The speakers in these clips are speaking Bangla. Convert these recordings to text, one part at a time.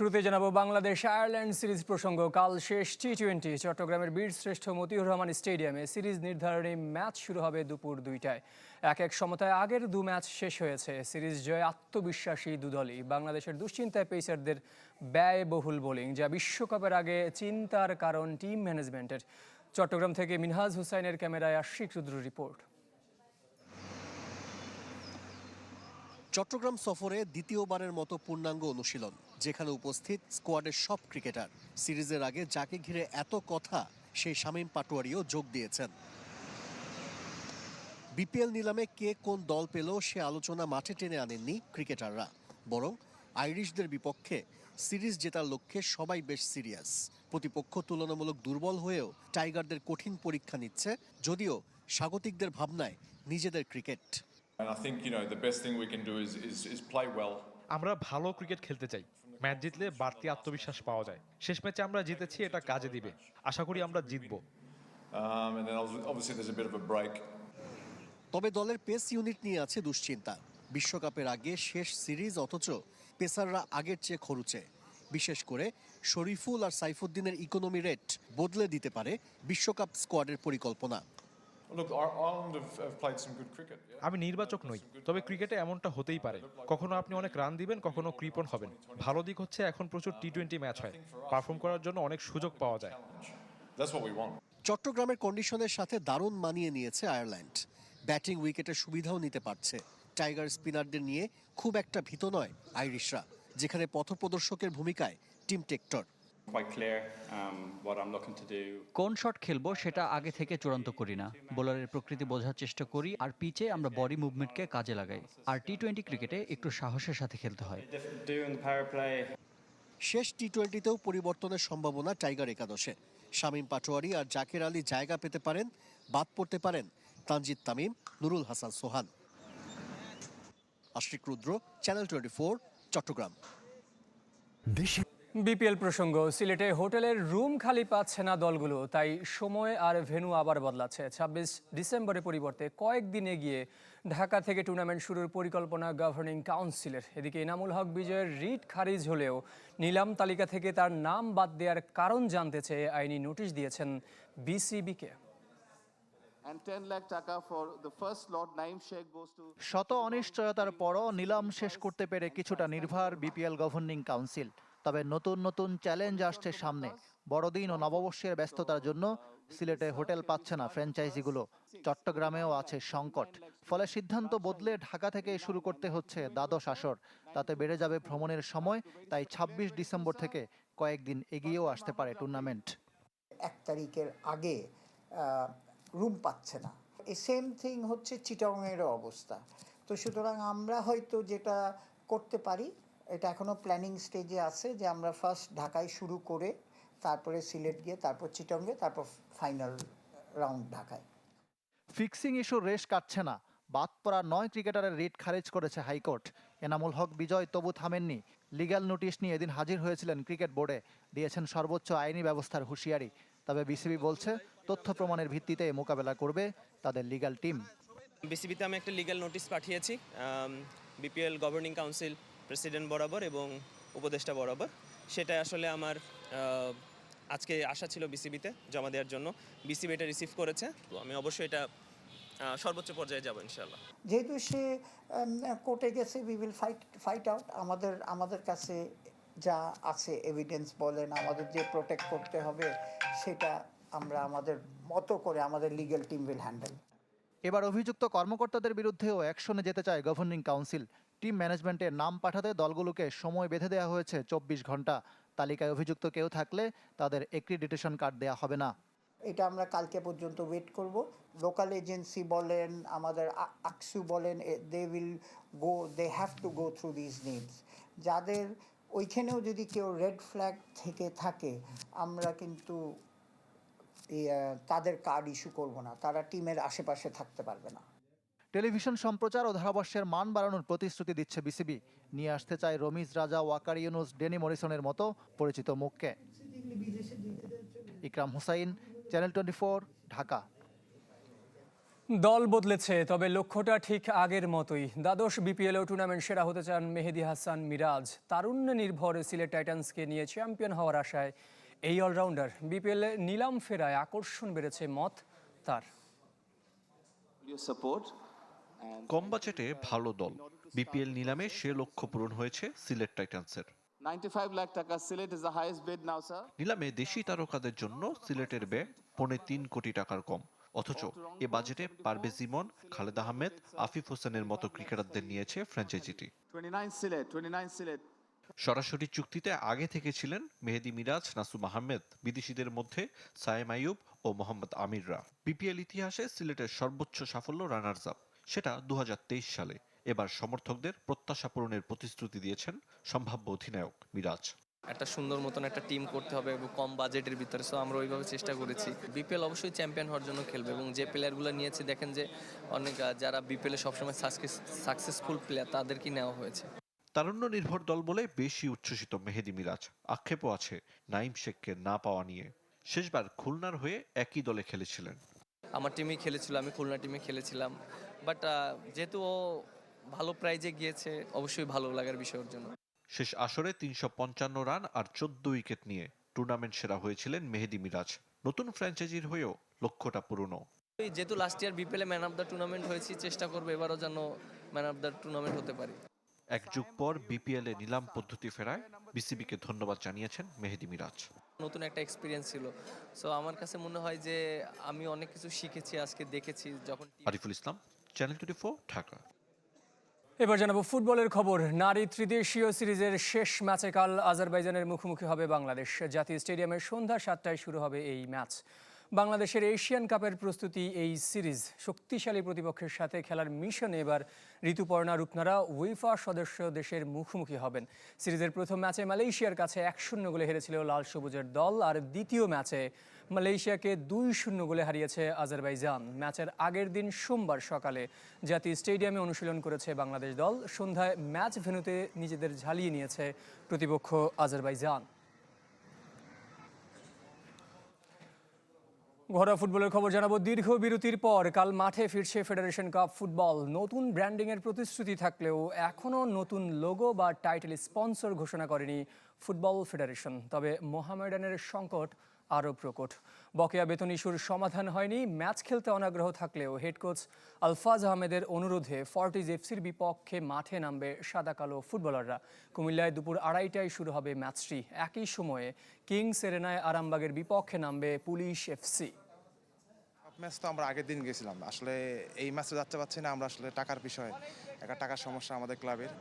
শুরুতে জানাব বাংলাদেশ আয়ারল্যান্ড সিরিজ প্রসঙ্গ। কাল শেষ টি টোয়েন্টি চট্টগ্রামের বীরশ্রেষ্ঠ মতিউর রহমান স্টেডিয়ামে সিরিজ নির্ধারণী ম্যাচ শুরু হবে দুপুর দুইটায়। এক এক সমতায় আগের দু ম্যাচ শেষ হয়েছে। সিরিজ জয়ে আত্মবিশ্বাসী দুদলই বাংলাদেশের দুশ্চিন্তায় পেসারদের ব্যয়বহুল বোলিং, যা বিশ্বকাপের আগে চিন্তার কারণ টিম ম্যানেজমেন্টের। চট্টগ্রাম থেকে মিনহাজ হুসাইনের ক্যামেরায় আশিক রুদ্র রিপোর্ট। চট্টগ্রাম সফরে দ্বিতীয়বারের মতো পূর্ণাঙ্গ অনুশীলন। যেখানে উপস্থিত স্কোয়াডের সব ক্রিকেটার। সিরিজের আগে যাকে ঘিরে এত কথা সেই শামীম পাটোয়ারিও যোগ দিয়েছেন। বিপিএল নিলামে কে কোন দল পেল সে আলোচনা মাঠে টেনে আনেননি ক্রিকেটাররা। বরং আইরিশদের বিপক্ষে সিরিজ জেতার লক্ষ্যে সবাই বেশ সিরিয়াস। প্রতিপক্ষ তুলনামূলক দুর্বল হয়েও টাইগারদের কঠিন পরীক্ষা নিচ্ছে যদিও স্বাগতিকদের ভাবনায় নিজেদের ক্রিকেট. আমরা ভালো ক্রিকেট খেলতে চাই। ম্যাচ জিতলে বাড়তি আত্মবিশ্বাস পাওয়া যায়। শেষ ম্যাচে আমরা জিতেছি এটা কাজে দিবে। আশা করি আমরা জিতবো। Um. তবে দলের পেস ইউনিট নিয়ে আছে দুশ্চিন্তা। বিশ্বকাপের আগে শেষ সিরিজ অথচ পেসাররা আগের চেয়ে খরুচে। বিশেষ করে শরীফুল আর সাইফুদ্দিনের ইকোনমি রেট বদলে দিতে পারে বিশ্বকাপ স্কোয়াডের পরিকল্পনা। আমি নির্বাচক নই তবে ক্রিকেটে এমনটা হতেই পারে। কখনো আপনি অনেক রান দিবেন কখনো কৃপণ হবেন। ভালো দিক হচ্ছে এখন প্রচুর টি টোয়েন্টি ম্যাচ হয়। পারফর্ম করার জন্য অনেক সুযোগ পাওয়া যায়. চট্টগ্রামের কন্ডিশনের সাথে দারুণ মানিয়ে নিয়েছে আয়ারল্যান্ড ব্যাটিং উইকেটের সুবিধাও নিতে পারছে। টাইগার স্পিনারদের নিয়ে খুব একটা ভীত নয় আইরিশরা যেখানে পথপ্রদর্শকের ভূমিকায় টিম টেক্টর quite clear um, what I'm looking to do. কোন শট খেলব সেটা আগে থেকে চূড়ান্ত করি না। বোলারের প্রকৃতি বোঝার চেষ্টা করি আর পিচে আমরা বডি মুভমেন্টকে কাজে লাগাই। আর টি টোয়েন্টি ক্রিকেটে একটু সাহসের সাথে খেলতে হয়। শেষ টি টোয়েন্টিতেও পরিবর্তনের সম্ভাবনা টাইগার একাদশে। শামীম পাটোয়ারি আর জাকের আলী জায়গা পেতে পারেন বাদ পড়তে পারেন Tanzid Tamim Nurul Hasan Sohan. Ashik Rudra channel twenty four Chattogram BPL প্রসঙ্গ সিলেটে হোটেলের রুম খালি পাচ্ছে না দলগুলো তাই সময় আর ভেন্যু আবার বদলাচ্ছে। ছাব্বিশ ডিসেম্বরের পরিবর্তে কয়েকদিন এগিয়ে ঢাকা থেকে টুর্নামেন্ট শুরুর পরিকল্পনা গভর্নিং কাউন্সিলের। এদিকে ইনামুল হক বিজয়ের রিট খারিজ হলেও নিলাম তালিকা থেকে তার নাম বাদ দেওয়ার কারণ জানতে চেয়ে আইনি নোটিশ দিয়েছেন বিসিবিকে। And 10 lakh taka for the first lot Naim Sheikh শত অনিশ্চয়তার পরও নিলাম শেষ করতে পেরে কিছুটা নির্ভার বিপিএল গভর্নিং কাউন্সিল। তবে নতুন নতুন চ্যালেঞ্জ আসছে সামনে। বড়দিন ও নববর্ষের ব্যস্ততার জন্য সিলেটে হোটেল পাচ্ছে না ফ্র্যাঞ্চাইজিগুলো। চট্টগ্রামেও আছে সংকট। ফলে সিদ্ধান্ত বদলে ঢাকা থেকে শুরু করতে হচ্ছে দ্বাদশ আসর। তাতে বেড়ে যাবে ভ্রমণের সময়, তাই ২৬ ডিসেম্বর থেকে কয়েকদিন এগিয়েও আসতে পারে টুর্নামেন্ট। এক তারিখের আগে রুম পাচ্ছে না। সেম থিং হচ্ছে চিটাংয়েরও অবস্থা। তো সুতরাং আমরা হয়তো যেটা করতে পারি এটা এখনও প্ল্যানিং স্টেজে আছে যে আমরা ফার্স্ট ঢাকায় শুরু করে তারপরে সিলেট গিয়ে তারপর চিটঙ্গে তারপর ফাইনাল রাউন্ড ঢাকায়। ফিক্সিং ইস্যুর রেশ কাটছে না। বাদ পড়া নয় ক্রিকেটারের রিট খারিজ করেছে হাইকোর্ট। এনামুল হক বিজয় তবু থামেননি। লিগ্যাল নোটিশ নিয়ে এদিন হাজির হয়েছিলেন ক্রিকেট বোর্ডে। দিয়েছেন সর্বোচ্চ আইনি ব্যবস্থার হুঁশিয়ারি। তবে বিসিবি বলছে তথ্য প্রমাণের ভিত্তিতে মোকাবেলা করবে তাদের লিগ্যাল টিম। বিসিবিতে আমি একটা লিগ্যাল নোটিশ পাঠিয়েছি বিপিএল গভর্নিং কাউন্সিল প্রেসিডেন্ট বরাবর এবং উপদেষ্টা বরাবর। সেটা আসলে আমার আজকে আশা ছিল বিসিবিতে জমা দেওয়ার জন্য। বিসিবি এটা রিসিভ করেছে তো আমি অবশ্যই এটা সর্বোচ্চ পর্যায়ে যাব ইনশাল্লাহ যেহেতু সে কোর্টে গেছে we will fight fight out আমাদের আমাদের কাছে যা আছে এভিডেন্স বলেন আমাদের যে প্রোটেক্ট করতে হবে সেটা আমরা আমাদের মতো করে আমাদের লিগ্যাল টিম উইল হ্যান্ডেল এবার অভিযুক্ত কর্মকর্তাদের বিরুদ্ধেও অ্যাকশনে যেতে চায় গভর্নিং কাউন্সিল টিম ম্যানেজমেন্টের নাম পাঠাতে দলগুলোকে সময় বেঁধে দেওয়া হয়েছে চব্বিশ ঘণ্টা। তালিকায় অভিযুক্ত কেউ থাকলে তাদের এক্রিডিটেশন কার্ড দেওয়া হবে না। এটা আমরা কালকে পর্যন্ত ওয়েট করব। লোকাল এজেন্সি বলেন, আমাদের আকসু বলেন they will go they have to go through this names যাদের ওইখানেও যদি কেউ রেড ফ্ল্যাগ থেকে থাকে, আমরা কিন্তু তাদের কার্ড ইস্যু করব না। তারা টিমের আশেপাশে থাকতে পারবে না। টেলিভিশন সম্প্রচার ও ধারাভাষ্যের মান বাড়ানোর প্রতিশ্রুতি দিচ্ছে বিসিবি। নিয়ে আসতে চায় রমিজ রাজা ওয়াকার ইউনুস ডেনি মরিসনের মতো পরিচিত মুখকে। Ikram Hussain channel twenty Dhaka. দল বদলেছে তবে লক্ষ্যটা ঠিক আগের মতোই। দ্বাদশ বিপিএলও টুর্নামেন্ট সেরা হতে চান মেহেদি হাসান মিরাজ। তারুণ্য নির্ভর সিলেট টাইটান্সকে নিয়ে চ্যাম্পিয়ন হওয়ার আশায় এই অলরাউন্ডার। বিপিএল নিলাম ফেরায় আকর্ষণ বেড়েছে মত তার। And কম বাজেটে ভালো দল বিপিএল নিলামে সে লক্ষ্য পূরণ হয়েছে Sylhet টাইটান্সের 95 lakh taka. Sylhet is the highest bid now, sir. নিলামে দেশি তারকাদের জন্য সিলেটের ব্যয় পৌনে তিন কোটি টাকার কম অথচ এ বাজেটে পারভেজ ইমন খালেদ আহমেদ আফিফ হোসেনের মতো ক্রিকেটারদের নিয়েছে ফ্র্যাঞ্চাইজিটি 29 Sylhet, 29 Sylhet. সরাসরি চুক্তিতে আগে থেকে ছিলেন মেহেদি মিরাজ নাসুম আহমেদ বিদেশিদের মধ্যে সায়েম আইয়ুব ও মোহাম্মদ আমিররা বিপিএল ইতিহাসে সিলেটের সর্বোচ্চ সাফল্য রানার্স আপ সেটা দু হাজার তেইশ সালে। এবার সমর্থকদের প্রত্যাশা পূরণের প্রতিশ্রুতি দিয়েছেন সম্ভাব্য অধিনায়ক মিরাজ। একটা সুন্দর মতন একটা টিম করতে হবে এবং কম বাজেটের ভিতরে সো আমরা ওইভাবে চেষ্টা করেছি। বিপিএল অবশ্যই চ্যাম্পিয়ন হওয়ার জন্য খেলবে এবং যে প্লেয়ারগুলো নিয়েছে দেখেন যে অনেক যারা বিপিএলে সবসময় সাকসেসফুল প্লেয়ার তাদেরকে নেওয়া হয়েছে। তারুণ্য নির্ভর দল বলে বেশি উচ্ছ্বসিত মেহেদি মিরাজ। আক্ষেপও আছে নাইম শেখকে না পাওয়া নিয়ে। শেষবার খুলনার হয়ে একই দলে খেলেছিলেন। আমার টিমেই খেলেছিল আমি খুলনা টিমে খেলেছিলাম। বাট যেহেতু ও ভালো প্রাইজে গিয়েছে অবশ্যই ভালো লাগার বিষয় ওর জন্য। শেষ আসরে তিনশো পঞ্চান্ন রান আর চোদ্দ উইকেট নিয়ে টুর্নামেন্ট সেরা হয়েছিলেন মেহেদি মিরাজ। নতুন ফ্র্যাঞ্চাইজির হয়েও লক্ষ্যটা এই যেহেতু লাস্ট ইয়ার বিপিএলে ম্যান অফ দ্য টুর্নামেন্ট হয়েছি চেষ্টা করব এবারও যেন ম্যান অফ দ্য টুর্নামেন্ট হতে পারি। এক যুগ পর বিপিএল এ নিলাম পদ্ধতি ফেরায় বিসিবিকে ধন্যবাদ জানিয়েছেন মেহেদি মিরাজ। নতুন একটা এক্সপিরিয়েন্স ছিল। সো আমার কাছে মনে হয় যে আমি অনেক কিছু শিখেছি আজকে দেখেছি যখন আরিফুল ইসলাম। চ্যানেল টোয়েন্টি ঢাকা এবার জানাব ফুটবলের খবর। নারী ত্রিদেশীয় সিরিজের শেষ ম্যাচে কাল আজারবাইজানের মুখোমুখি হবে বাংলাদেশ। জাতীয় স্টেডিয়ামে সন্ধ্যা সাতটায় শুরু হবে এই ম্যাচ। বাংলাদেশের এশিয়ান কাপের প্রস্তুতি এই সিরিজ। শক্তিশালী প্রতিপক্ষের সাথে খেলার মিশনে এবার ঋতুপর্ণা রূপনারা উইফা সদস্য দেশের মুখোমুখি হবেন। সিরিজের প্রথম ম্যাচে মালয়েশিয়ার কাছে এক শূন্য গোলে হেরেছিল লাল সবুজের দল। আর দ্বিতীয় ম্যাচে মালয়েশিয়াকে দুই শূন্য গোলে হারিয়েছে আজারবাইজান। ম্যাচের আগের দিন সোমবার সকালে জাতীয় স্টেডিয়ামে অনুশীলন করেছে বাংলাদেশ দল। সন্ধ্যায় ম্যাচ ভেনুতে নিজেদের ঝালিয়ে নিয়েছে প্রতিপক্ষ আজারবাইজান। ঘরোয়া ফুটবলের খবর জানাব। দীর্ঘ বিরতির পর কাল মাঠে ফিরছে ফেডারেশন কাপ ফুটবল। নতুন ব্র্যান্ডিংয়ের প্রতিশ্রুতি থাকলেও এখনও নতুন লোগো বা টাইটেল স্পন্সর ঘোষণা করেনি ফুটবল ফেডারেশন। তবে মোহামেডানের সংকট আরও প্রকট। বকেয়া বেতন ইস্যুর সমাধান হয়নি, ম্যাচ খেলতে অনাগ্রহ থাকলেও হেড কোচ আলফাজ আহমেদের অনুরোধে ফর্টিজ এফসির বিপক্ষে মাঠে নামবে সাদা কালো ফুটবলাররা। কুমিল্লায় দুপুর আড়াইটায় শুরু হবে ম্যাচটি। একই সময়ে কিং সেরেনায় আরামবাগের বিপক্ষে নামবে পুলিশ এফসি। ম্যাচ তো আমরা আগের দিন গেছিলাম। আসলে এই ম্যাচে যাচ্ছে পাচ্ছি না, আমরা আসলে টাকার বিষয়ে, একটা টাকার সমস্যা আমাদের ক্লাবের।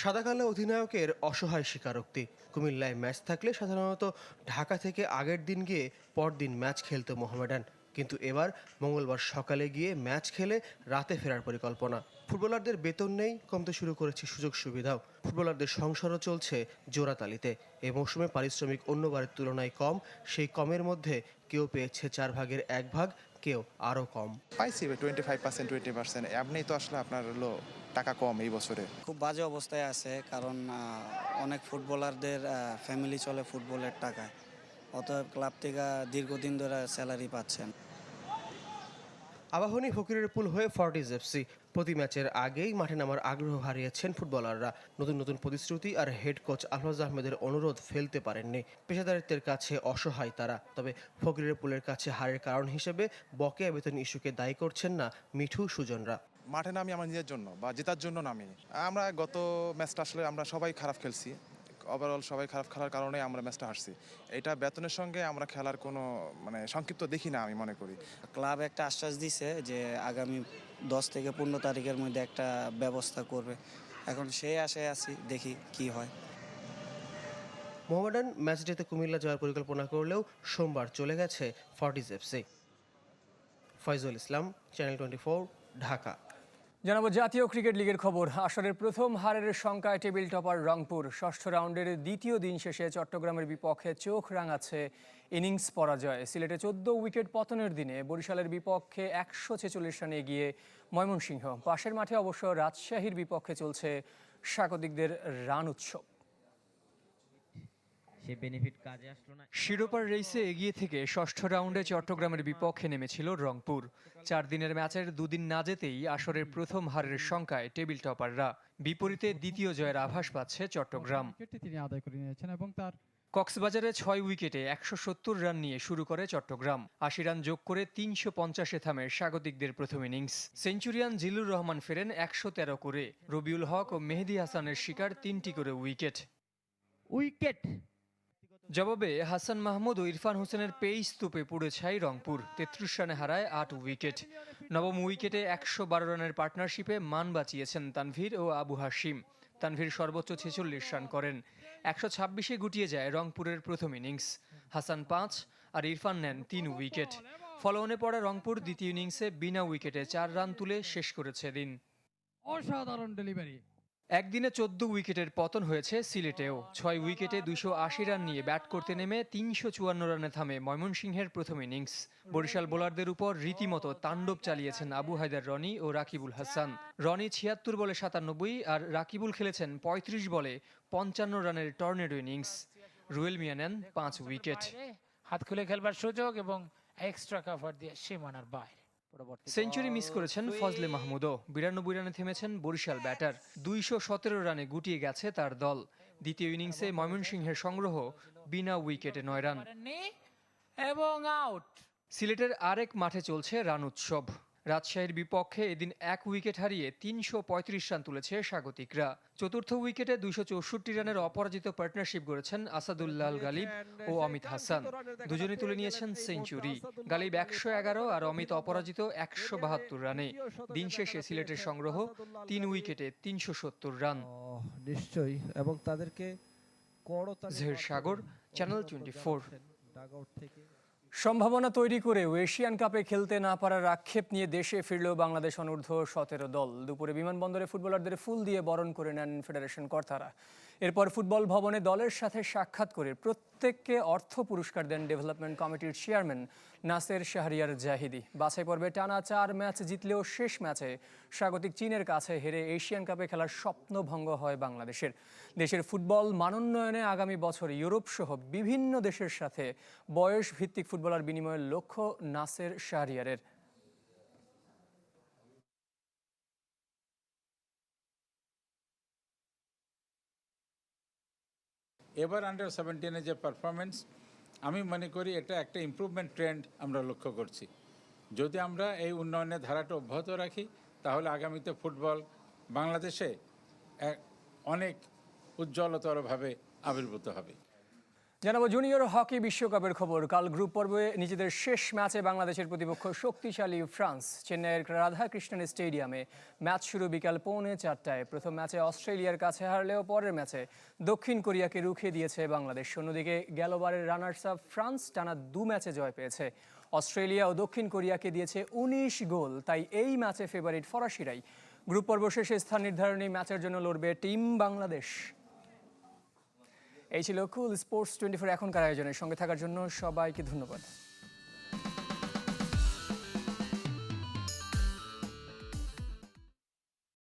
সাদাকালো অধিনায়কের অসহায় স্বীকারোক্তি। কুমিল্লায় ম্যাচ থাকলে সাধারণত ঢাকা থেকে আগের দিন গিয়ে পরদিন ম্যাচ খেলতো মোহামেডান। কিন্তু এবার মঙ্গলবার সকালে গিয়ে ম্যাচ খেলে রাতে ফেরার পরিকল্পনা। ফুটবলারদের বেতন নেই, কমতে শুরু করেছে সুযোগ সুবিধাও ফুটবলারদের সংসারও চলছে জোড়াতালিতে। এ মৌসুমে পারিশ্রমিক অন্যবারের তুলনায় কম, সেই কমের মধ্যে কেউ পেয়েছে চার ভাগের এক ভাগ। কেউ আরও কম। পাইছি twenty five percent twenty percent এমনি তো আসলে আপনার হলো টাকা কম এই বছরে। খুব বাজে অবস্থায় আছে কারণ অনেক ফুটবলারদের ফ্যামিলি চলে ফুটবলের টাকায়। অতএব ক্লাব থেকে দীর্ঘদিন ধরে স্যালারি পাচ্ছেন। আবাহনী ফকিরের পুল হয়ে ফর্টিজ এফসি প্রতি ম্যাচের আগেই মাঠে নামার আগ্রহ হারিয়েছেন ফুটবলাররা। নতুন নতুন প্রতিশ্রুতি আর হেড কোচ আলহাজ আহমেদের অনুরোধ ফেলতে পারেননি। পেশাদারিত্বের কাছে অসহায় তারা। তবে ফকিরের পুলের কাছে হারের কারণ হিসেবে বকেয়া বেতন ইস্যুকে দায়ী করছেন না মিঠু সুজনরা। মাঠে নামি আমার নিজের জন্য বা জেতার জন্য নামি। আমরা গত ম্যাচটা আসলে আমরা সবাই খারাপ খেলছি। ওভারঅল সবাই খারাপ খেলার কারণে আমরা ম্যাচটা হারছি। এটা বেতনের সঙ্গে আমরা খেলার কোনো মানে সংক্ষিপ্ত দেখি না আমি মনে করি। ক্লাব একটা আশ্বাস দিছে যে আগামী দশ থেকে পনেরো তারিখের মধ্যে একটা ব্যবস্থা করবে। এখন সেই আশায় আছি দেখি কি হয়। মোহামেডান ম্যাচটিতে কুমিল্লা যাওয়ার পরিকল্পনা করলেও সোমবার চলে গেছে Fortis FC. Foyzul Islam channel twenty Dhaka. জানাব জাতীয় ক্রিকেট লিগের খবর। আসরের প্রথম হারের সংখ্যায় টেবিল টপার রংপুর। ষষ্ঠ রাউন্ডের দ্বিতীয় দিন শেষে চট্টগ্রামের বিপক্ষে চোখ রাঙাচ্ছে ইনিংস পরাজয়। সিলেটে চোদ্দ উইকেট পতনের দিনে বরিশালের বিপক্ষে একশো ছেচল্লিশ রানে এগিয়ে ময়মনসিংহ। পাশের মাঠে অবশ্য রাজশাহীর বিপক্ষে চলছে স্বাগতিকদের রান উৎসব। সে বেনিফিট কাজে আসলো না। শিরোপার রেসে এগিয়ে থেকে ষষ্ঠ রাউন্ডে চট্টগ্রামের বিপক্ষে নেমেছিল রংপুর। চার দিনের ম্যাচের দুদিন না যেতেই আসরের প্রথম হারের সংখ্যায় টেবিল টপাররা বিপরীতে দ্বিতীয় জয়ের আভাস পাচ্ছে চট্টগ্রাম। তিনি আদায় করে নিয়েছেন এবং তার কক্সবাজারে ছয় উইকেটে একশো সত্তর রান নিয়ে শুরু করে চট্টগ্রাম। আশি রান যোগ করে তিনশো পঞ্চাশে থামে স্বাগতিকদের প্রথম ইনিংস সেঞ্চুরিয়ান জিলুর রহমান ফেরেন একশো তেরো করে। রবিউল হক ও মেহেদি হাসানের শিকার তিনটি করে উইকেট। উইকেট জবাবে হাসান মাহমুদ ও ইরফান হোসেনের পেই স্তূপে পুড়ে ছাই রংপুর। তেত্রিশ রানে হারায় আট উইকেট। নবম উইকেটে একশো বারো রানের পার্টনারশিপে মান বাঁচিয়েছেন তানভীর ও আবু হাশিম। তানভীর সর্বোচ্চ ছেচল্লিশ রান করেন। একশো ছাব্বিশে গুটিয়ে যায় রংপুরের প্রথম ইনিংস। হাসান পাঁচ আর ইরফান নেন তিন উইকেট। ফলোঅনে পড়া রংপুর দ্বিতীয় ইনিংসে বিনা উইকেটে চার রান তুলে শেষ করেছে দিন অসাধারণ ডেলিভারি। একদিনে চোদ্দ উইকেটের পতন হয়েছে সিলেটেও। ছয় উইকেটে দুশো আশি রান নিয়ে ব্যাট করতে নেমে তিনশো চুয়ান্ন রানে থামে ময়মনসিংহের প্রথম ইনিংস। বরিশাল বোলারদের উপর রীতিমতো তাণ্ডব চালিয়েছেন আবু হায়দার রনি ও রাকিবুল হাসান। রনি ছিয়াত্তর বলে সাতানব্বই আর রাকিবুল খেলেছেন পঁয়ত্রিশ বলে পঞ্চান্ন রানের টর্নেডো ইনিংস। রুয়েল মিয়া নেন পাঁচ উইকেট। হাত খুলে খেলবার সুযোগ এবং এক্সট্রা কাভার দিয়ে সীমানার বাইরে। সেঞ্চুরি মিস করেছেন ফজলে মাহমুদও। বিরানব্বই রানে থেমেছেন বরিশাল ব্যাটার। দুইশো সতেরো রানে গুটিয়ে গেছে তার দল। দ্বিতীয় ইনিংসে ময়মনসিংহের সংগ্রহ বিনা উইকেটে নয় রান। এবং আউট। সিলেটের আরেক মাঠে চলছে রান উৎসব। রাজশাহীর বিপক্ষে এদিন এক উইকেট হারিয়ে তিনশো পঁয়ত্রিশ রান তুলেছে স্বাগতিকরা। চতুর্থ উইকেটে দুইশো চৌষট্টি রানের অপরাজিত পার্টনারশিপ গড়েছেন আসাদুল্লাল গালিব ও অমিত হাসান। দুজনে তুলে নিয়েছেন সেঞ্চুরি। গালিব একশো এগারো আর অমিত অপরাজিত একশো বাহাত্তর রানে। দিন শেষে সিলেটের সংগ্রহ তিন উইকেটে তিনশো সত্তর রান। নিশ্চয়ই। এবং তাদেরকে Zahir Sagar channel twenty four. থেকে সম্ভাবনা তৈরি করেও এশিয়ান কাপে খেলতে না পারার আক্ষেপ নিয়ে দেশে ফিরল বাংলাদেশ অনূর্ধ্ব সতেরো দল। দুপুরে বিমানবন্দরে ফুটবলারদের ফুল দিয়ে বরণ করে নেন ফেডারেশন কর্তারা। এরপর ফুটবল ভবনে দলের সাথে সাক্ষাৎ করে প্রত্যেককে অর্থ পুরস্কার দেন ডেভেলপমেন্ট কমিটির চেয়ারম্যান নাসের শাহরিয়ার জাহিদি। বাছাই পর্বে টানা চার ম্যাচ জিতলেও শেষ ম্যাচে স্বাগতিক চীনের কাছে হেরে এশিয়ান কাপে খেলার স্বপ্ন ভঙ্গ হয় বাংলাদেশের। দেশের ফুটবল মানোন্নয়নে আগামী বছর ইউরোপ সহ বিভিন্ন দেশের সাথে বয়স ভিত্তিক ফুটবলার বিনিময়ের লক্ষ্য নাসের শাহরিয়ারের। এবার আন্ডার সেভেন্টিনে যে পারফরমেন্স আমি মনে করি এটা একটা ইম্প্রুভমেন্ট ট্রেন্ড আমরা লক্ষ্য করছি। যদি আমরা এই উন্নয়নের ধারাটা অব্যাহত রাখি, তাহলে আগামীতে ফুটবল বাংলাদেশে অনেক উজ্জ্বলতরভাবে আবির্ভূত হবে। জানাব জুনিয়র হকি বিশ্বকাপের খবর। কাল গ্রুপ পর্বে নিজেদের শেষ ম্যাচে বাংলাদেশের প্রতিপক্ষ শক্তিশালী ফ্রান্স। চেন্নাইয়ের রাধাকৃষ্ণন স্টেডিয়ামে ম্যাচ শুরু বিকাল পৌনে চারটায়। প্রথম ম্যাচে অস্ট্রেলিয়ার কাছে হারলেও পরের ম্যাচে দক্ষিণ কোরিয়াকে রুখে দিয়েছে বাংলাদেশ। অন্যদিকে গেলবারের রানার্স আপ ফ্রান্স টানা দু ম্যাচে জয় পেয়েছে। অস্ট্রেলিয়া ও দক্ষিণ কোরিয়াকে দিয়েছে উনিশ গোল, তাই এই ম্যাচে ফেভারিট ফরাসিরাই। গ্রুপ পর্ব শেষে স্থান নির্ধারণী ম্যাচের জন্য লড়বে টিম বাংলাদেশ। এই ছিল কুল স্পোর্টস টোয়েন্টি ফোর এখনকার আয়োজনের সঙ্গে থাকার জন্য সবাইকে ধন্যবাদ।